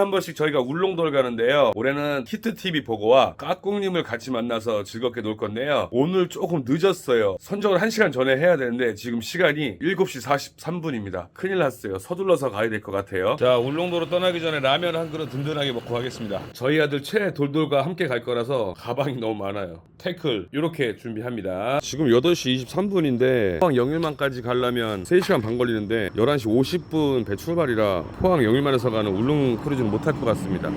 1년에 한 번씩 저희가 울릉도를 가는데요. 올해는 히트TV 보고와 까꿍님을 같이 만나서 즐겁게 놀 건데요. 오늘 조금 늦었어요. 선정을 1시간 전에 해야 되는데 지금 시간이 7시 43분입니다. 큰일 났어요. 서둘러서 가야 될 것 같아요. 자, 울릉도로 떠나기 전에 라면 한 그릇 든든하게 먹고 가겠습니다. 저희 아들 최 돌돌과 함께 갈 거라서 가방이 너무 많아요. 태클 이렇게 준비합니다. 지금 8시 23분인데 포항 영일만까지 가려면 3시간 반 걸리는데 11시 50분 배 출발이라 포항 영일만에서 가는 울릉 크루즈 는 못할 것 같습니다.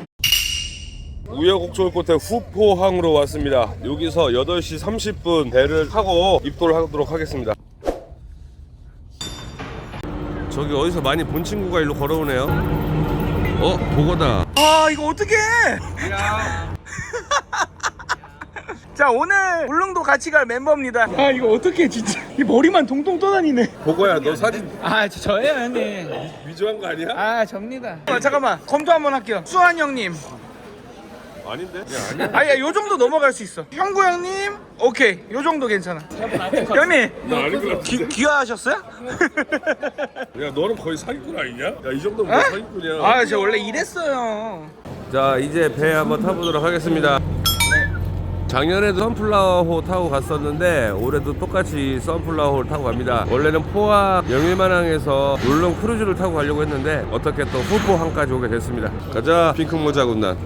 우여곡절 끝에 후포항으로 왔습니다. 여기서 8시 30분 배를 타고 입도를 하도록 하겠습니다. 저기 어디서 많이 본 친구가 일로 걸어오네요. 어, 보거다. 아 이거 어떻게 자 오늘 울릉도 같이 갈 멤버입니다 아 이거 어떻게 진짜 이 머리만 동동 떠다니네 보거야, 너 사진 아 저, 저예요 형님 위조한 거 아니야? 아 접니다 어, 잠깐만 검토 한번 할게요 수환 형님 아닌데? 야, 아니야. 아야 요 정도 넘어갈 수 있어 형구 형님 오케이 요 정도 괜찮아 형님 나 아닌 같은데. 귀화하셨어요? 야, 너는 거의 사기꾼 아니냐? 야, 이 정도면 어? 뭐 사기꾼이야. 아저 원래 이랬어요 자 이제 배 한번 타보도록 하겠습니다 작년에도 선플라워호 타고 갔었는데 올해도 똑같이 선플라워호를 타고 갑니다. 원래는 포항 영일만항에서 울릉 크루즈를 타고 가려고 했는데 어떻게 또 후포항까지 오게 됐습니다. 가자 핑크 모자 군단.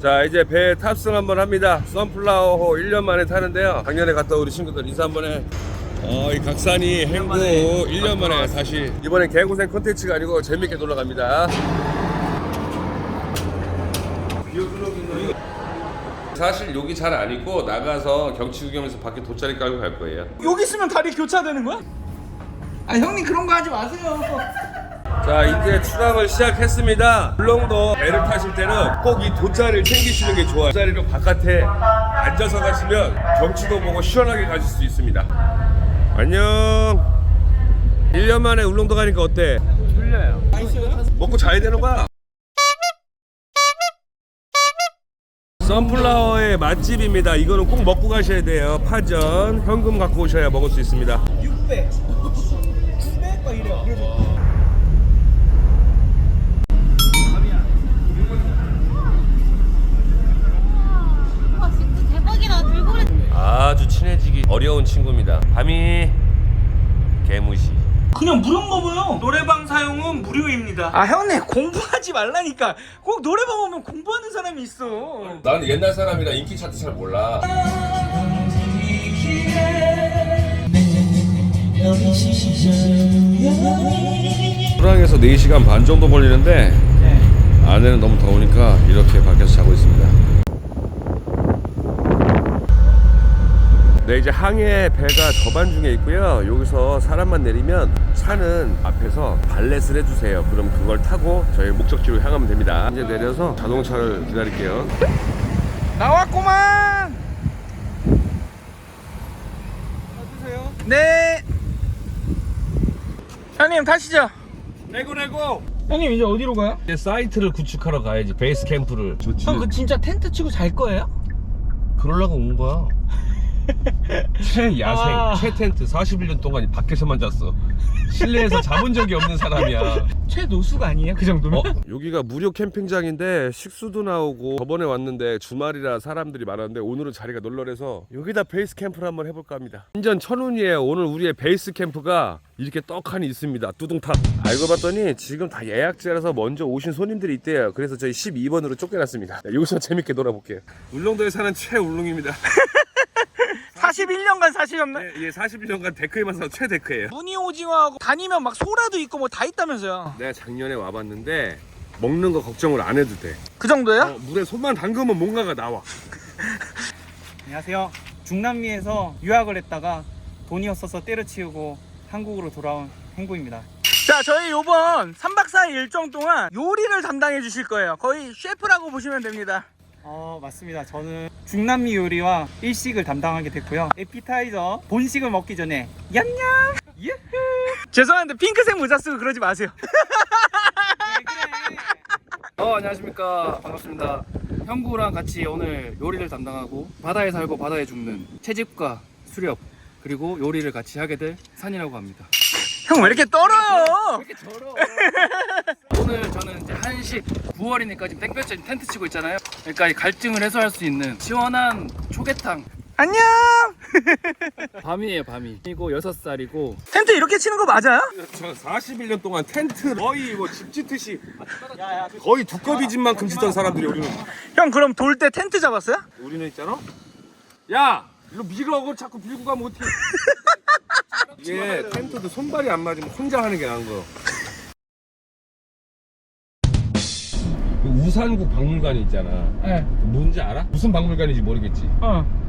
자 이제 배에 탑승 한번 합니다. 선플라워호 1년 만에 타는데요. 작년에 갔다 우리 친구들 인사 한번 해. 어, 이 각산이 행구 1년 만에. 다시. 이번엔 개고생 콘텐츠가 아니고 재밌게 놀러 갑니다 사실 여기 잘 안 입고 나가서 경치 구경해서 밖에 돗자리 깔고 갈 거예요. 여기 있으면 다리 교차되는 거야? 아 형님 그런 거 하지 마세요 자 이제 출항을 시작했습니다. 울릉도 배를 타실 때는 꼭 이 돗자리를 챙기시는 게 좋아요. 돗자리로 바깥에 앉아서 가시면 경치도 보고 시원하게 가실 수 있습니다. 안녕. 1년 만에 울릉도 가니까 어때? 졸려요 먹고 자야 되는 거야. 선플라워의 맛집입니다. 이거는 꼭 먹고 가셔야 돼요. 파전 현금 갖고 오셔야 먹을 수 있습니다. 600 900 막 이래요 그래서 와 진짜 대박이다 돌고래 아주 친해지기 어려운 친구입니다. 밤이 개무시. 그냥 무료인가 봐요 노래방 사용은 무료입니다 아 형님 공부하지 말라니까 꼭 노래방 오면 공부하는 사람이 있어 나는 옛날 사람이라 인기 차트 잘 몰라. 수랑에서 4시간 반 정도 걸리는데 네. 안에는 너무 더우니까 이렇게 밖에서 자고 있습니다. 네 이제 항해 배가 저반 중에 있고요. 여기서 사람만 내리면 차는 앞에서 발렛을 해주세요. 그럼 그걸 타고 저희 목적지로 향하면 됩니다. 이제 내려서 자동차를 기다릴게요. 나왔구만 타주세요 네 형님 타시죠 레고 레고. 형님 이제 어디로 가요? 이제 사이트를 구축하러 가야지 베이스 캠프를. 좋지. 형 그 진짜 텐트 치고 잘 거예요? 그러려고 온 거야. 최야생, 아. 최텐트 41년 동안 밖에서만 잤어. 실내에서 자본 적이 없는 사람이야. 최노수가 아니에요 그 정도면? 어? 여기가 무료 캠핑장인데 식수도 나오고 저번에 왔는데 주말이라 사람들이 많았는데 오늘은 자리가 널널해서 여기다 베이스 캠프를 한번 해볼까 합니다. 완전 천운이에요. 오늘 우리의 베이스 캠프가 이렇게 떡하니 있습니다. 뚜둥탁. 알고 봤더니 지금 다 예약제라서 먼저 오신 손님들이 있대요. 그래서 저희 12번으로 쫓겨났습니다. 네, 여기서 재밌게 놀아볼게요. 울릉도에 사는 최울릉입니다. 41년간 사시셨나요? 예, 41년간 데크에만 서 최데크예요. 무늬 오징어하고 다니면 막 소라도 있고 뭐 다 있다면서요 내가 작년에 와봤는데 먹는 거 걱정을 안 해도 돼. 그 정도요? 어, 물에 손만 담그면 뭔가가 나와. 안녕하세요. 중남미에서 유학을 했다가 돈이 없어서 때려치우고 한국으로 돌아온 행구입니다. 자 저희 요번 3박 4일 일정 동안 요리를 담당해 주실 거예요 거의 셰프라고 보시면 됩니다 어, 맞습니다. 저는 중남미 요리와 일식을 담당하게 됐고요. 에피타이저 본식을 먹기 전에 얌얌! 예후! 죄송한데 핑크색 모자 쓰고 그러지 마세요 어 안녕하십니까 반갑습니다 형구랑 같이 오늘 요리를 담당하고 바다에 살고 바다에 죽는 채집과 수렵 그리고 요리를 같이 하게 될 산이라고 합니다 형 왜 이렇게 떨어요? 이렇게 더러 오늘 저는 이제 한식 9월이니까 지금 땡볕에 텐트 치고 있잖아요. 그러니까 이 갈증을 해소할 수 있는 시원한 초계탕. 안녕. 밤이에요, 밤이. 이고 6살이고 텐트 이렇게 치는 거 맞아요? 저 41년 동안 텐트 거의 뭐 집 짓듯이 거의 두꺼비 집만큼 짓던 사람들이 우리는 형 그럼 돌 때 텐트 잡았어요? 우리는 있잖아. 야, 일로 밀어 그걸 자꾸 밀고 가면 어떻게? 이게 텐트도 손발이 안 맞으면 혼자 하는 게 나은 거. 그 우산국 박물관이 있잖아. 네. 뭔지 알아? 무슨 박물관인지 모르겠지. 어.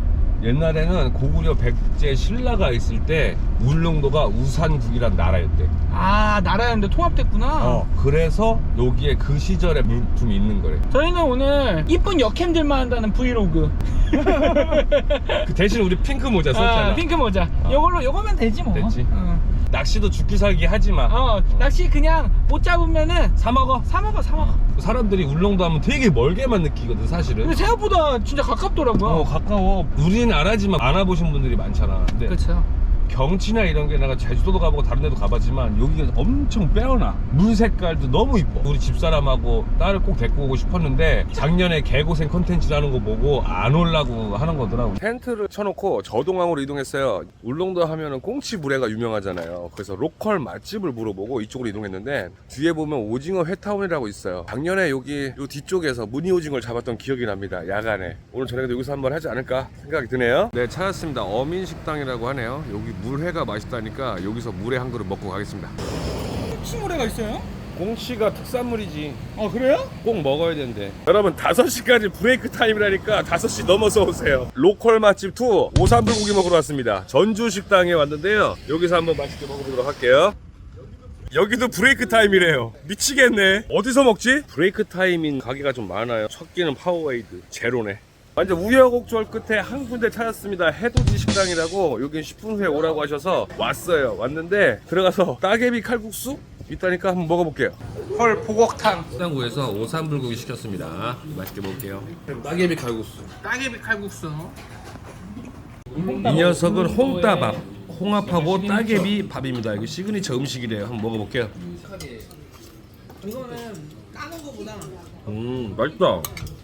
옛날에는 고구려 백제 신라가 있을 때 울릉도가 우산국이란 나라였대. 아 나라였는데 통합됐구나. 어, 그래서 여기에 그 시절의 물품이 있는 거래. 저희는 오늘 이쁜 역캠들만 한다는 브이로그. 그 대신 우리 핑크 모자 썼잖아. 아, 핑크 모자. 요걸로 요거면 되지 뭐. 됐지. 어. 낚시도 죽기 살기 하지 마. 어, 낚시 그냥 못 잡으면은 사 먹어. 사 먹어, 사 먹어. 사람들이 울릉도 하면 되게 멀게만 느끼거든 사실은. 근데 생각보다 진짜 가깝더라고요. 어 가까워. 우리는 알아지만 안 와보신 분들이 많잖아. 근데 그렇죠. 경치나 이런 게 내가 제주도도 가보고 다른 데도 가봤지만 여기가 엄청 빼어나. 물 색깔도 너무 이뻐. 우리 집사람하고 딸을 꼭 데리고 오고 싶었는데 작년에 개고생 컨텐츠라는 거 보고 안 올라고 하는 거더라고 텐트를 쳐놓고 저동항으로 이동했어요. 울릉도 하면은 꽁치물회가 유명하잖아요. 그래서 로컬 맛집을 물어보고 이쪽으로 이동했는데 뒤에 보면 오징어 회타운이라고 있어요. 작년에 여기 요 뒤쪽에서 무늬 오징어를 잡았던 기억이 납니다. 야간에. 오늘 저녁에도 여기서 한번 하지 않을까 생각이 드네요. 네 찾았습니다. 어민식당이라고 하네요. 여기 물회가 맛있다니까 여기서 물회 한 그릇 먹고 가겠습니다. 꽁치모래가 있어요? 꽁치가 특산물이지. 아 그래요? 꼭 먹어야 된대. 여러분 5시까지 브레이크 타임이라니까 5시 넘어서 오세요. 로컬 맛집 투 오삼불고기 먹으러 왔습니다. 전주 식당에 왔는데요. 여기서 한번 맛있게 먹어보도록 할게요. 여기도 브레이크 타임이래요. 미치겠네. 어디서 먹지? 브레이크 타임인 가게가 좀 많아요. 첫 끼는 파워웨이드 제로네 완전 우여곡절 끝에 한 군데 찾았습니다 해돋이 식당이라고 여기 10분 후에 오라고 하셔서 왔어요 왔는데 들어가서 따개비 칼국수 있다니까 한번 먹어볼게요 헐 보곡탕. 식당구에서 오삼불고기 시켰습니다. 맛있게 먹을게요. 따개비 칼국수. 따개비 칼국수. 이 녀석은 홍따밥. 홍합하고 따개비 밥입니다. 이거 시그니처 음식이래요. 한번 먹어볼게요. 이거는 까는 거보다. 음 맛있다.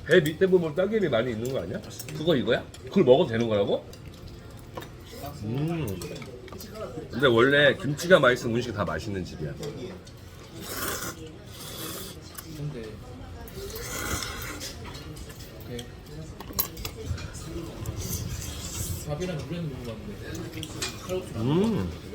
배 밑에 보면 따개비 많이 있는 거 아니야? 그거 이거야? 그걸 먹어도 되는 거라고? 음. 근데 원래 김치가 맛있으면 음식이 다 맛있는 집이야. 음. 우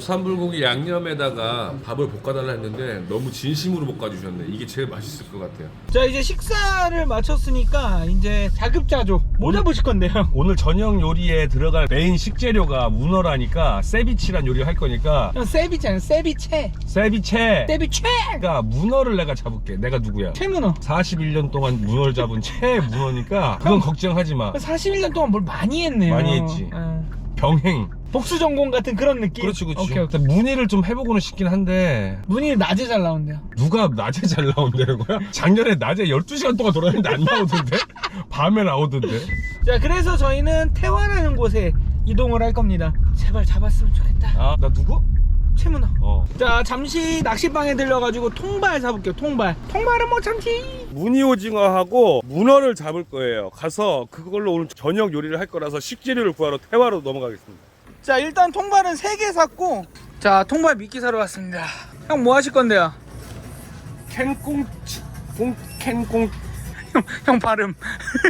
산불고기 양념에다가 밥을 볶아달라 했는데 너무 진심으로 볶아주셨네. 이게 제일 맛있을 것 같아요. 자 이제 식사를 마쳤으니까 이제 자급자족 뭐 잡으실 건데요? 오늘 저녁 요리에 들어갈 메인 식재료가 문어라니까 세비치란 요리 할 거니까 형 세비체 아니야 세비체 세비체. 세비체 가 문어를 내가 잡을게. 내가 누구야? 최문어 41년 동안 문어를 잡은 최문어니까 그건 걱정하지 마. 41년 동안 뭘 많이 했네요 많이 했지. 어. 병행. 복수 전공 같은 그런 느낌 그렇지, 그렇지. 오케이, 오케이. 문의를 좀 해보고는 싶긴 한데 눈이 낮에 잘 나온대요 누가 낮에 잘 나온다는 거야? 작년에 낮에 12시간 동안 돌아다녔는데 안 나오던데? 밤에 나오던데? 자 그래서 저희는 태화라는 곳에 이동을 할 겁니다 제발 잡았으면 좋겠다 아, 나 누구? 최문어 어. 자 잠시 낚시방에 들려가지고 통발 사볼게요 통발 통발은 뭐 잠시 무늬 오징어하고 문어를 잡을 거예요. 가서 그걸로 오늘 저녁 요리를 할 거라서 식재료를 구하러 태화로 넘어가겠습니다. 자 일단 통발은 3개 샀고 자 통발 미끼 사러 왔습니다 형 뭐 하실 건데요? 캔꽁치, 꽁, 캔꽁. 형, 형 발음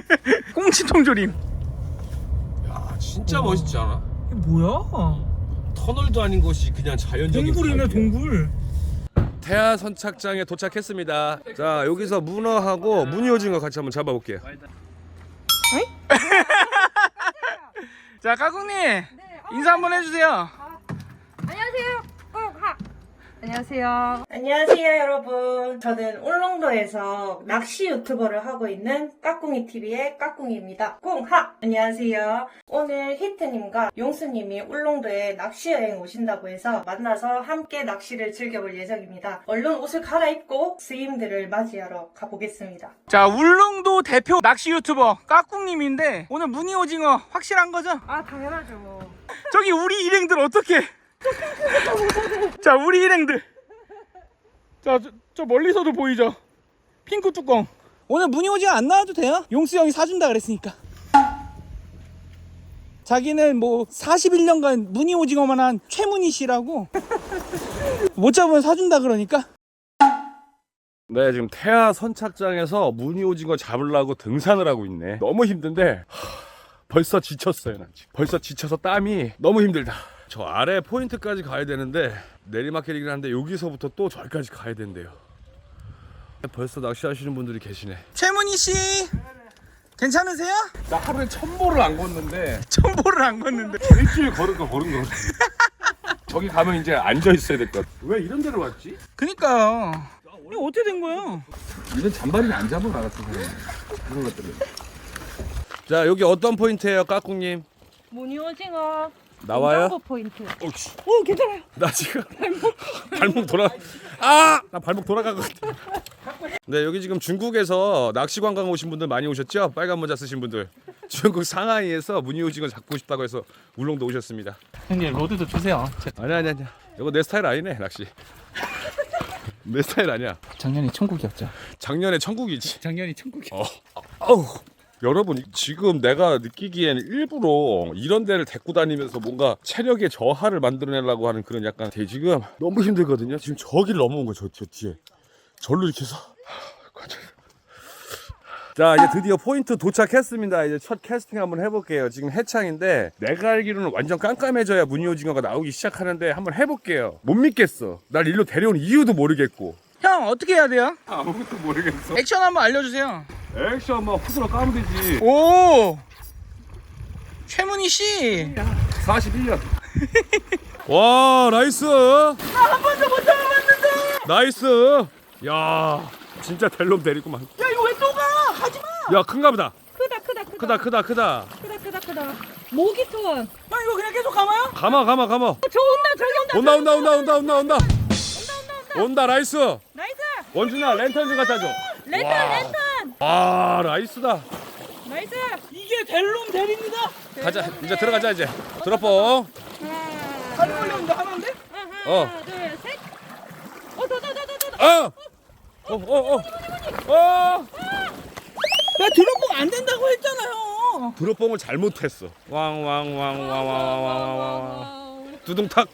꽁치 통조림 야, 진짜 멋있지 않아? 이게 뭐야? 터널도 아닌 것이 그냥 자연적인 동굴이네 파이야. 동굴 태아 선착장에 도착했습니다. 자, 여기서 문어하고 무늬 오징어 같이 한번 잡아볼게요. 자 까꿍님 인사 한번 해주세요 안녕하세요. 꼭하. 안녕하세요. 안녕하세요 여러분 저는 울릉도에서 낚시 유튜버를 하고 있는 까꿍이 TV의 까꿍이입니다 꿍하 안녕하세요 오늘 히트님과 용수님이 울릉도에 낚시 여행 오신다고 해서 만나서 함께 낚시를 즐겨볼 예정입니다 얼른 옷을 갈아입고 스님들을 맞이하러 가보겠습니다 자 울릉도 대표 낚시 유튜버 까꿍님인데 오늘 무늬 오징어 확실한 거죠? 아 당연하죠. 저 저기 우리 일행들 어떻게? 자 우리 일행들. 자 저 멀리서도 보이죠? 핑크 뚜껑. 오늘 무늬 오징어 안 나와도 돼요? 용수 형이 사준다 그랬으니까. 자기는 뭐 41년간 무늬 오징어만 한 최문희 씨라고 못 잡으면 사준다 그러니까 네, 지금 태아 선착장에서 무늬 오징어 잡으려고 등산을 하고 있네. 너무 힘든데 하, 벌써 지쳤어요, 난 지금. 벌써 지쳐서 땀이 너무 힘들다. 저 아래 포인트까지 가야 되는데 내리막길이긴 한데 여기서부터 또 저기까지 가야 된대요. 벌써 낚시하시는 분들이 계시네. 최문희 씨 괜찮으세요? 나 하루에 천 보를 안 걷는데 첨보를 안 걷는데 일주일 걸은 거 걸은 거. 저기 가면 이제 앉아 있어야 될 것 같아. 왜 이런 데로 왔지? 그니까요 이거 어떻게 된 거예요? 이런 잔바리는 안 잡아 나 같은 사람. 이런 것들은. 자 여기 어떤 포인트예요, 까꿍님? 무늬 오징어. 나와요? 포인트. 어이씨. 오 괜찮아요. 나 지금 발목 돌아 아! 나 발목 돌아간 것 같아. 네, 여기 지금 중국에서 낚시 관광 오신 분들 많이 오셨죠? 빨간 모자 쓰신 분들. 중국 상하이에서 무늬 오징어 잡고 싶다고 해서 울릉도 오셨습니다. 형님 로드도 주세요. 아니 아니 아니야. 이거 내 스타일 아니네, 낚시. 내 스타일 아니야. 작년에 천국이었죠. 작년에 천국이지. 작년이 천국이. 어. 어우. 여러분 지금 내가 느끼기엔 일부러 이런 데를 데리고 다니면서 뭔가 체력의 저하를 만들어내려고 하는 그런 약간 되게 지금 너무 힘들거든요. 지금 저길 넘어온 거예요 저, 저 뒤에. 절로 이렇게 해서. 자 이제 드디어 포인트 도착했습니다. 이제 첫 캐스팅 한번 해볼게요. 지금 해창인데 내가 알기로는 완전 깜깜해져야 무늬오징어가 나오기 시작하는데 한번 해볼게요. 못 믿겠어. 날 일로 데려온 이유도 모르겠고 형 어떻게 해야 돼요? 아무것도 모르겠어 액션 한번 알려주세요 액션 막 후드로 까면 되지 오 최문희 씨 41년. 와, 나이스. 한 번도 못 잡아봤는데. 나이스. 야, 진짜 델롬 데리고만. 야 이거 왜 또 가? 하지마 야, 큰가 보다. 크다 크다 크다. 크다, 크다, 크다. 크다 크다 크다. 모기 투원. 야 이거 그냥 계속 가봐요? 가마, 가마, 가마. 어, 저 온다 저기 온다. 온다, 온다, 온다, 온다, 온다, 온다. 온다 라이스 나이스! 원준아 랜턴 좀 갖다 줘 랜턴 와. 랜턴! 와 라이스다 나이스! 이게 델롬 델입니다. 가자 이제 들어가자 이제 드롭봉 다리 걸렸는데 하나인데? 어. 둘 셋! 어더더더더더 어어어어 어, 어. 어. 나 드럼복 안 된다고 했잖아요. 드롭봉을 잘못했어 왕왕왕왕왕왕왕 두둥탁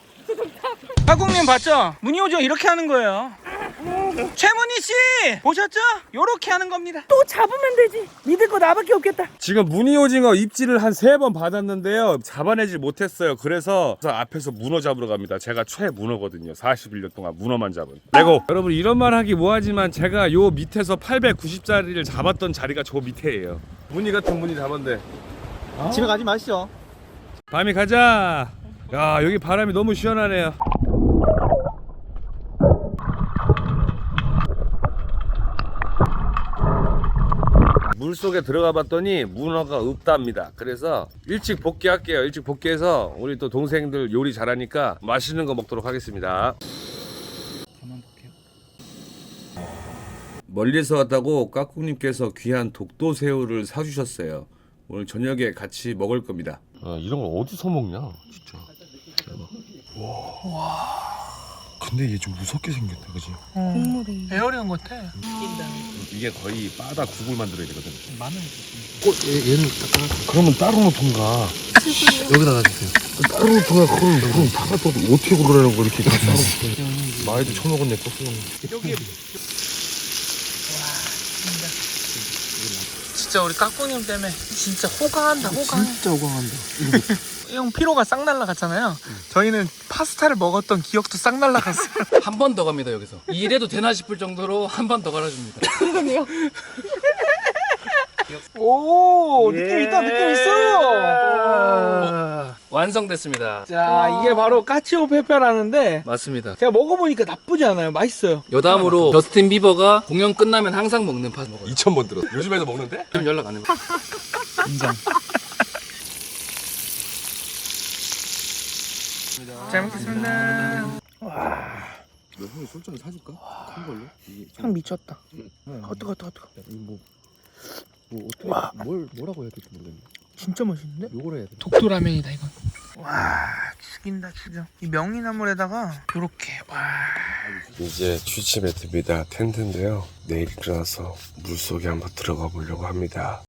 하국님 봤죠? 문희오징어 이렇게 하는 거예요 최문희 씨 보셨죠? 요렇게 하는 겁니다 또 잡으면 되지 믿을 거 나밖에 없겠다 지금 무늬오징어 입질을 한 세 번 받았는데요. 잡아내질 못했어요. 그래서 앞에서 문어 잡으러 갑니다. 제가 최문어거든요. 41년 동안 문어만 잡은. 레고. 여러분 이런 말 하기 뭐하지만 제가 요 밑에서 890짜리를 잡았던 자리가 저 밑에예요. 무늬 같은 무늬 잡았는데. 집에 가지 마시죠. 밤이 가자. 야 여기 바람이 너무 시원하네요. 물 속에 들어가 봤더니 문어가 없답니다. 그래서 일찍 복귀할게요. 일찍 복귀해서 우리 또 동생들 요리 잘하니까 맛있는 거 먹도록 하겠습니다. 멀리서 왔다고 까꿍님께서 귀한 독도 새우를 사주셨어요. 오늘 저녁에 같이 먹을 겁니다. 아, 이런 걸 어디서 먹냐, 진짜. 와. 근데 얘 좀 무섭게 생겼다, 그지? 국물이. 에어리언 같아 이게 거의 바다 국을 만들어야 되거든. 마늘. 그러면 따로 놓던가. 여기다가 주세요. 따로 놓던가 그걸 그럼 다 갖다 어떻게 그러라는 거 이렇게 다 따로. 많이도 처먹었네, 또. 여기 진짜 우리 까꿍님 때문에 진짜 호강한다 호강 진짜 오광한다. 형 피로가 싹 날라갔잖아요 저희는 파스타를 먹었던 기억도 싹 날라갔어요 한 번 더 갑니다 여기서. 이래도 되나 싶을 정도로 한 번 더 갈아줍니다. 오 느낌 있다 느낌 있어요 완성됐습니다. 자 이게 바로 까치오 페페라는데 맞습니다. 제가 먹어보니까 나쁘지 않아요 맛있어요 여담으로 저스틴 비버가 공연 끝나면 항상 먹는 팥 먹어요. 2,000번 들었어. 요즘에도 먹는데? 지금 연락 안 해요. 인정. 잘 먹겠습니다 너 형이 솔직히 사줄까? 큰 걸로? 이게 좀- 형 미쳤다 응. 어떡 어떡 어떡 이거 뭐, 뭐 어떻게 뭘 뭐라고 해야 될지 모르겠네. 진짜 맛있는데? 요걸 해야 돼. 독도 라면이다 이건 와 죽인다 죽여 이 명이나물에다가 요렇게 와 이제 취치 매트입니다. 텐트인데요. 내일 일어나서 물속에 한번 들어가 보려고 합니다.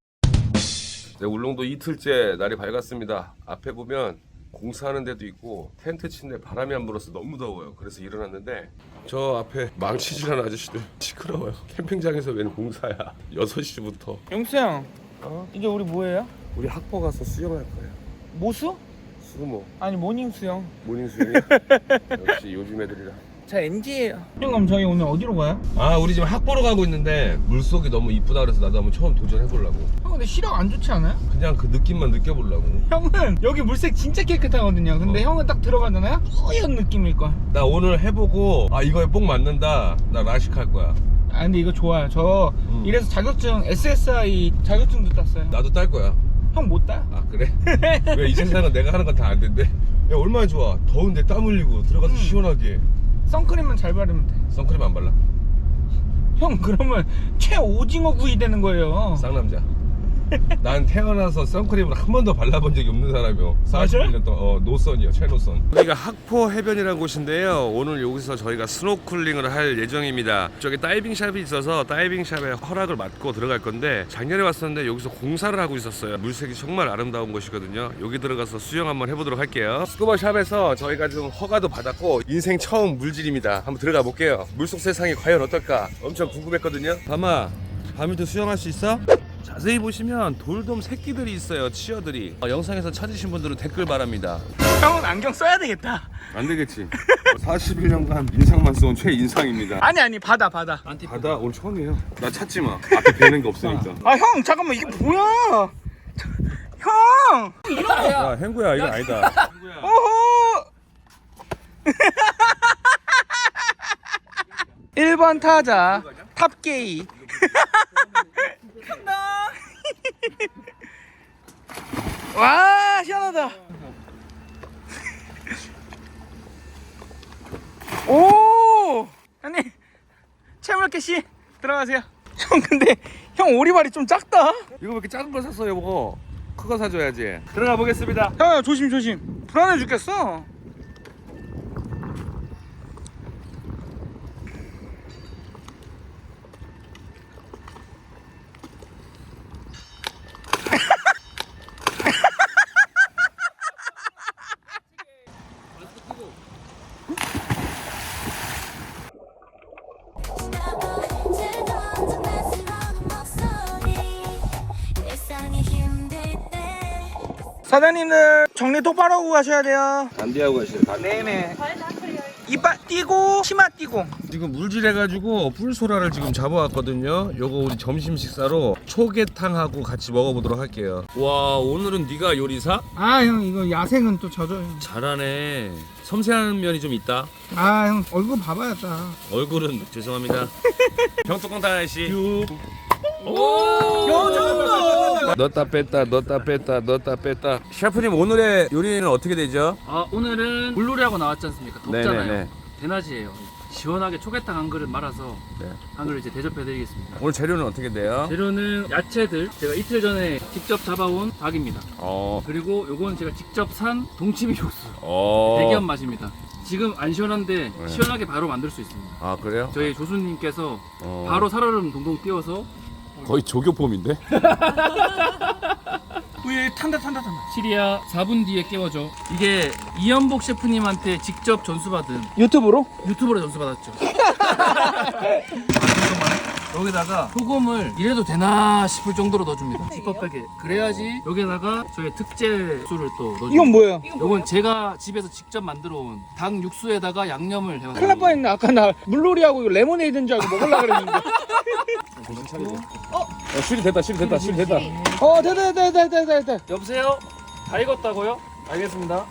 네, 울릉도 이틀째 날이 밝았습니다. 앞에 보면 공사하는 데도 있고 텐트 친데 바람이 안 불어서 너무 더워요. 그래서 일어났는데 저 앞에 망치질하는 아저씨들 시끄러워요. 캠핑장에서 웬 공사야. 6시부터. 영수 형 어? 이제 우리 뭐해요? 우리 학포 가서 수영할 거예요. 모수? 수모. 아니 모닝 수영 모닝 수영이야? 역시 요즘 애들이라. 저 NG예요 형 그럼 저희 오늘 어디로 가요? 아 우리 지금 학보로 가고 있는데 물속이 너무 이쁘다 그래서 나도 한번 처음 도전해보려고 형 근데 시력 안 좋지 않아요? 그냥 그 느낌만 느껴보려고 형은 여기 물색 진짜 깨끗하거든요 근데 어. 형은 딱 들어가잖아요 뿌연 느낌일걸 나 오늘 해보고 아 이거에 뽕 맞는다 나 라식 할 거야 아 근데 이거 좋아요 저 음. 이래서 자격증 SSI 자격증도 땄어요 나도 딸 거야 형 못 따? 아 그래? 왜 이 세상은 내가 하는 건 다 안 된대? 야 얼마나 좋아 더운데 땀 흘리고 들어가서 음. 시원하게 선크림만 잘 바르면 돼. 선크림 안 발라? 형 그러면 최오징어 구이 되는 거예요. 쌍남자 난 태어나서 선크림을 한 번도 발라본 적이 없는 사람이요. 41년 동안 어, 노선이요 최노선. 여기가 학포 해변이라는 곳인데요. 오늘 여기서 저희가 스노클링을 할 예정입니다. 저기 다이빙 샵이 있어서 다이빙 샵에 허락을 받고 들어갈 건데 작년에 왔었는데 여기서 공사를 하고 있었어요. 물색이 정말 아름다운 곳이거든요. 여기 들어가서 수영 한번 해보도록 할게요. 스쿠버 샵에서 저희가 좀 허가도 받았고 인생 처음 물질입니다. 한번 들어가 볼게요. 물속 세상이 과연 어떨까? 엄청 궁금했거든요. 밤아 밤에도 수영할 수 있어? 자세히 보시면 돌돔 새끼들이 있어요 치어들이. 어, 영상에서 찾으신 분들은 댓글 바랍니다. 형은 안경 써야 되겠다. 안 되겠지. 41년간 인상만 써온 최인상입니다. 아니 아니 받아 받아. 바다 오늘 처음이에요. 나 찾지 마. 앞에 뵈는 게 없으니까. 아 형 잠깐만 이게 뭐야? 형! 야 행구야 이건 아니다. 오호! 1번 타자 탑게이 간다. 와 시원하다. 오! 아니 채물개 씨 들어가세요. 형 근데 형 오리발이 좀 작다. 이거 왜 이렇게 작은 거 샀어 여보? 큰 거 사줘야지. 들어가 보겠습니다. 야 조심 조심. 불안해 죽겠어 사장님들 정리 똑바로 하고 가셔야 돼요. 안디하고 가시죠. 네네. 이빨 띄고 치마 띄고. 지금 물질해가지고 뿔소라를 지금 잡아왔거든요. 요거 우리 점심 식사로 초계탕하고 같이 먹어보도록 할게요. 와 오늘은 네가 요리사? 아 형 이거 야생은 또 져줘요 잘하네. 섬세한 면이 좀 있다. 아 형 얼굴 봐봐야겠다. 얼굴은 죄송합니다. 병뚜껑 다 넣었다 뺐다 넣었다 뺐다 넣었다 뺐다 셰프님 오늘의 요리는 어떻게 되죠? 아 오늘은 물놀이하고 나왔지 않습니까? 덥잖아요. 네네네. 대낮이에요. 시원하게 초계탕 한 그릇 말아서 네. 한 그릇 이제 대접해드리겠습니다. 오늘 재료는 어떻게 돼요? 재료는 야채들 제가 이틀 전에 직접 잡아온 닭입니다. 어, 그리고 요건 제가 직접 산 동치미 육수 어. 대기업 맛입니다. 지금 안 시원한데 네. 시원하게 바로 만들 수 있습니다. 아 그래요? 저희 조수님께서 어. 바로 살얼음 동동 띄워서 거의 조교폼인데? 우리 탄다 탄다 탄다 시리아 4분 뒤에 깨워줘. 이게 이연복 셰프님한테 직접 전수받은 유튜브로? 유튜브로 전수받았죠. 여기다가 소금을 이래도 되나 싶을 정도로 넣어줍니다. 찌뻑하게. 그래야지 여기다가 저희 특제 술을 또 넣어줍니다. 이건 뭐예요? 요건 제가 집에서 직접 만들어 온 닭 육수에다가 양념을 해가지고 큰일 날 뻔했네 아까 나 물놀이하고 이거 레모네이드인 줄 알고 먹으려고 그랬는데 어, 실이 됐다 실이 됐다 실이 됐다 어 됐다 됐다 됐다 됐다 됐다 여보세요? 다 익었다고요? 알겠습니다.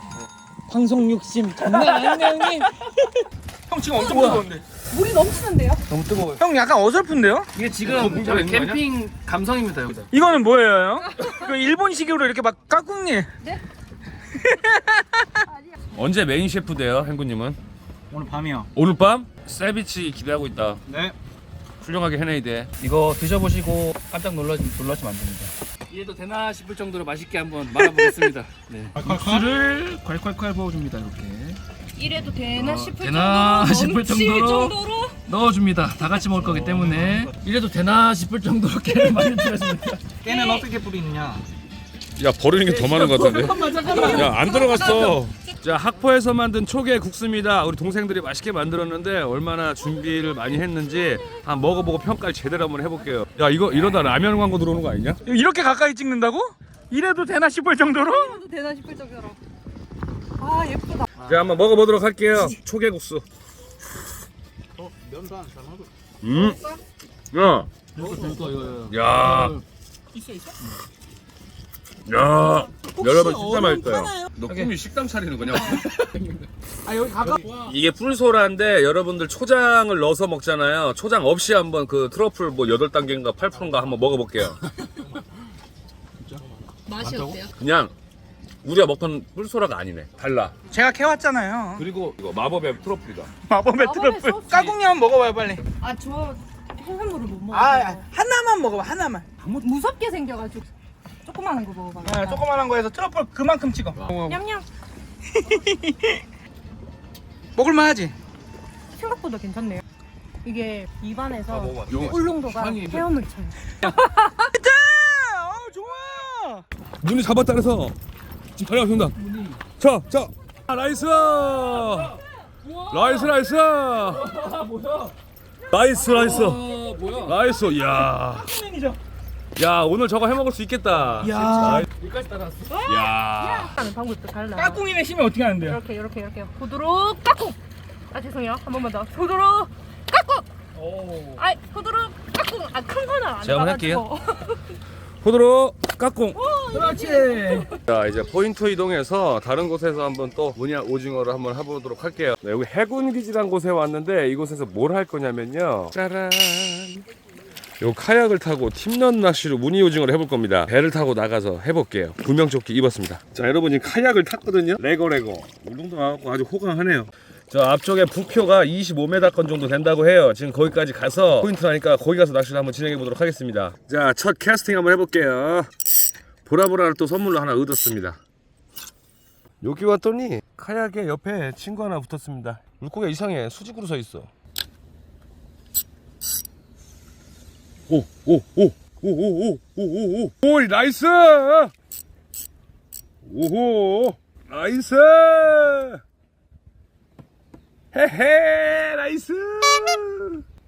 방송 욕심 장난 아니네 형님 형 지금 엄청 뜨거운데 물이 넘치는데요? 너무 뜨거워요 형 약간 어설픈데요? 이게 지금 저희 캠핑 감성입니다 여기다. 이거는 뭐예요 형? 그 일본식으로 이렇게 막 까꿍니 언제 메인 셰프 돼요 행구님은? 오늘 밤이요 오늘 밤? 세비치 기대하고 있다 네 훌륭하게 해내야 돼 이거 드셔보시고 깜짝 놀라시, 놀라시면 안 됩니다. 이래도 되나 싶을 정도로 맛있게 한번 말아보겠습니다. 네. 국수를 콸콸콸 부어줍니다 이렇게. 이래도 되나 싶을 되나 정도로 싶을 넘칠 정도로. 정도로 넣어줍니다. 다 같이 먹을 거기 때문에 이래도 되나 싶을 정도로 깨를 많이 뿌렸습니다. 깨는 어떻게 뿌리느냐? 야 버리는 게 더 많은 것 같은데. 잠깐만 잠깐만. 야 안 들어갔어. 자 학포에서 만든 초계 국수입니다. 우리 동생들이 맛있게 만들었는데 얼마나 준비를 많이 했는지 한번 먹어보고 평가를 제대로 한번 해볼게요. 야 이거 이러다 라면 광고 들어오는 거 아니냐? 이렇게 가까이 찍는다고? 이래도 되나 싶을 정도로? 이래도 되나 싶을 정도로 아 예쁘다 자 한번 먹어보도록 할게요. 초계 국수. 음. 야. 야. 있어 있어. 야. 여러분 진짜 맛있어요. 너 꿈이 식당 차리는 거냐? 아 여기 가까. 이게 뿔소라인데 여러분들 초장을 넣어서 먹잖아요. 초장 없이 한번 그 트러플 뭐 8단계인가 8%인가 한번 먹어볼게요. 맛이 어때요? 그냥 우리가 먹던 뿔소라가 아니네. 달라. 제가 캐왔잖아요. 그리고 이거 마법의 트러플이다. 마법의 마법의 트러플. 소스. 까꿍이 한번 먹어봐요 빨리. 아 저 해산물을 못 먹어요 아 하나만 먹어봐 하나만. 무섭게 생겨가지고 조그마한 거 먹어봐 아, 조그만한 거에서 트러플 그만큼 찍어. 냠냠 먹을만하지. 생각보다 괜찮네요 이게 입안에서 먹어봐. 이거 울릉도가 향이 헤엄을 쳐요 진짜. 어 좋아. 문이 잡았다 그래서 지금 달려갑니다. 자, 자. 아, 나이스! 나이스, 나이스! 나이스, 나이스! 뭐야? 나이스, 야. 맨이죠. 야, 오늘 저거 해 먹을 수 있겠다. 야. 여기까지 따라왔어. 야. 하는 방법도 달라 까꿍이네 힘이 어떻게 하는데요? 이렇게 이렇게 이렇게 부드럽 까꿍 아 죄송해요 한 번만 더 부드럽 까꿍 오. 아 부드럽 까꿍 아큰 거는 안 제가 한번 나가지고. 호드로 까꿍. 그렇지. 자, 이제 포인트 이동해서 다른 곳에서 한번 또 문야 오징어를 한번 해보도록 할게요. 네, 여기 해군 기지란 곳에 왔는데 이곳에서 뭘 할 거냐면요. 짜란. 요 카약을 타고 팀런 낚시로 무늬 오징어를 해볼 겁니다. 배를 타고 나가서 해볼게요. 구명조끼 입었습니다. 자, 여러분 지금 카약을 탔거든요. 레고 레고. 울릉도 와갖고 아주 호강하네요. 저 앞쪽에 부표가 25m건 정도 된다고 해요. 지금 거기까지 가서 포인트라니까 거기 가서 낚시를 한번 진행해 보도록 하겠습니다. 자, 첫 캐스팅 한번 해볼게요. 보라보라를 또 선물로 하나 얻었습니다. 여기 왔더니 카약의 옆에 친구 하나 붙었습니다. 물고기가 이상해. 수직으로 서 있어. 오, 오, 오, 오, 오, 오, 오, 오, 오, 오, 나이스! 오호, 나이스! 헤헤, 나이스!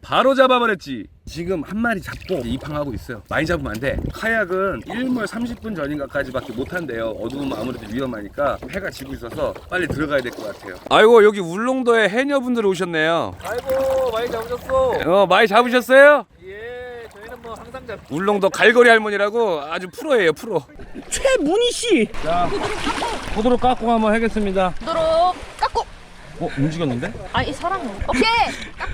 바로 잡아버렸지. 지금 한 마리 잡고 입항하고 있어요. 많이 잡으면 안 돼. 카약은 1물 30분 전인가까지 밖에 못 한대요. 어두우면 아무래도 위험하니까 해가 지고 있어서 빨리 들어가야 될 것 같아요. 아이고 여기 울릉도에 해녀분들 오셨네요. 아이고 많이 잡으셨어. 어 많이 잡으셨어요? 예, 저희는 뭐 항상 잡. 울릉도 갈고리 할머니라고 아주 프로예요 프로. 최문희 씨. 자, 호두로 깎고 한번 하겠습니다. 부드럽 까꿍 어 움직였는데? 아이 사람 오케이 까꿍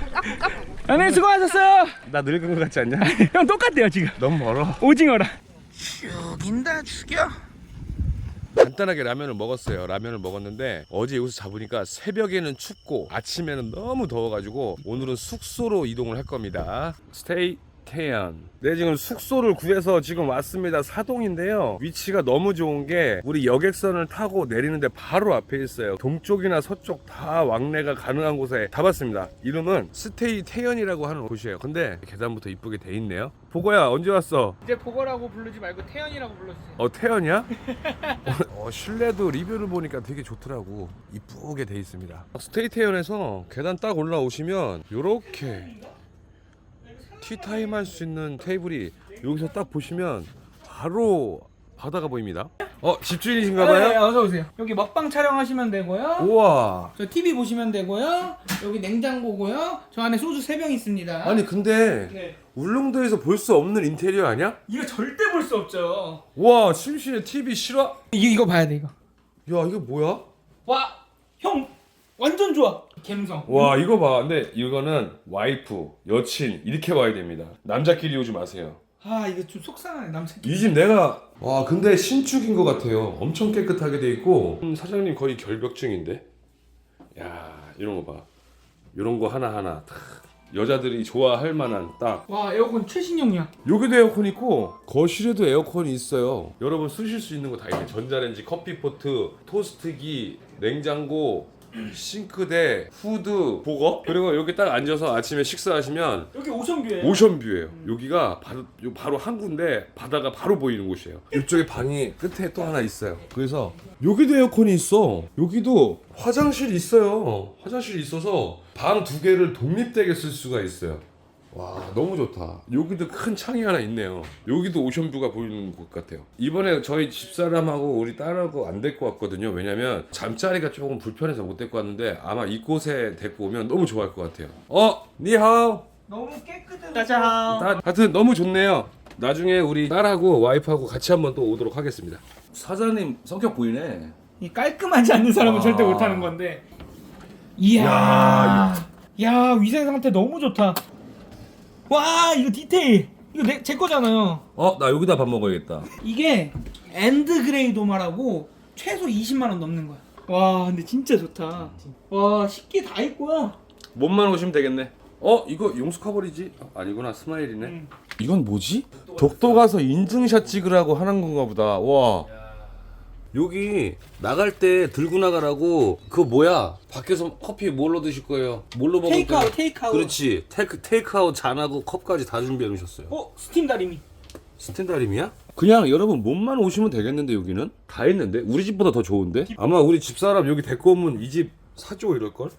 까꿍 네 수고하셨어요. 나 늙은 것 같지 않냐? 형 똑같대요 지금. 너무 멀어. 오징어라. 죽인다 죽여. 간단하게 라면을 먹었어요. 라면을 먹었는데 어제 여기서 잡으니까 새벽에는 춥고 아침에는 너무 더워가지고 오늘은 숙소로 이동을 할 겁니다. 스테이 태안. 네 지금 숙소를 구해서 지금 왔습니다. 사동인데요. 위치가 너무 좋은 게 우리 여객선을 타고 내리는데 바로 앞에 있어요. 동쪽이나 서쪽 다 왕래가 가능한 곳에 잡았습니다. 이름은 스테이 태연이라고 하는 곳이에요. 근데 계단부터 이쁘게 돼 있네요. 보고야 언제 왔어? 이제 보거라고 부르지 말고 태연이라고 불러주세요. 어 태연이야? 어, 실내도 리뷰를 보니까 되게 좋더라고 이쁘게 돼 있습니다 스테이 태연에서 계단 딱 올라오시면 요렇게 티타임 할 수 있는 테이블이 여기서 딱 보시면 바로 바다가 보입니다 어 네, 집주인이신가봐요? 어서 오세요. 여기 먹방 촬영하시면 되고요. 우와 저 TV 보시면 되고요. 여기 냉장고고요. 저 안에 소주 3병 있습니다. 아니 근데 네. 울릉도에서 볼 수 없는 인테리어 아니야? 이거 절대 볼 수 없죠. 와 침실에 TV 실화 이거 이거 봐야 돼 이거. 야 이거 뭐야? 와, 형 완전 좋아. 갬성. 와 이거 봐 근데 이거는 와이프 여친 이렇게 봐야 됩니다 남자끼리 오지 마세요 아 이거 좀 속상하네 남자. 이 집 내가 와 근데 신축인 것 같아요 엄청 깨끗하게 돼 있고 음, 사장님 거의 결벽증인데 야 이런 거 봐 이런 거 하나 하나 다 여자들이 좋아할 만한 딱 와 에어컨 최신형이야. 여기도 에어컨 있고 거실에도 에어컨이 있어요. 여러분 쓰실 수 있는 거 다 있네. 전자레인지, 커피포트, 토스트기, 냉장고, 싱크대, 후드, 보거. 그리고 여기 딱 앉아서 아침에 식사하시면 여기 오션뷰예요. 오션뷰예요. 여기가 바로 요 바로 한 군데 바다가 바로 보이는 곳이에요. 이쪽에 방이 끝에 또 하나 있어요. 그래서 여기도 에어컨이 있어. 여기도 화장실이 있어요. 화장실이 있어서 방 두 개를 독립되게 쓸 수가 있어요. 와 너무 좋다. 여기도 큰 창이 하나 있네요. 여기도 오션뷰가 보이는 곳 같아요. 이번에 저희 집사람하고 우리 딸하고 안 데리고 왔거든요. 왜냐면 잠자리가 조금 불편해서 못 데리고 왔는데 아마 이곳에 데리고 오면 너무 좋아할 것 같아요. 어 니하오. 너무 깨끗해. 짜잔. 다- 하여튼 너무 좋네요. 나중에 우리 딸하고 와이프하고 같이 한번 또 오도록 하겠습니다. 사장님 성격 보이네. 이 깔끔하지 않는 사람은 와. 절대 못하는 건데. 이야. 야 위생 상태 너무 좋다. 와 이거 디테일. 이거 내, 제 거잖아요. 어, 나 여기다 밥 먹어야겠다. 이게 엔드 그레이 도마라고 최소 20만 원 넘는 거야. 와 근데 진짜 좋다. 와 식기 다 있고요. 몸만 오시면 되겠네. 어, 이거 용수 커버리지? 아, 아니구나, 스마일이네. 음. 이건 뭐지? 독도 가서 인증샷 찍으라고 하는 건가 보다. 와. 여기 나갈 때 들고 나가라고 그거 뭐야? 밖에서 커피 뭘로 드실 거예요? 뭘로 먹을 테이크아웃 거예요? 테이크아웃. 그렇지. 테이크 테이크아웃 잔하고 컵까지 다 준비해 놓으셨어요. 어 스팀 다리미. 스탠다림이야? 그냥 여러분 몸만 오시면 되겠는데 여기는 다 있는데 우리 집보다 더 좋은데 아마 우리 집사람 여기 데리고 오면 이 집 사줘 이럴 걸?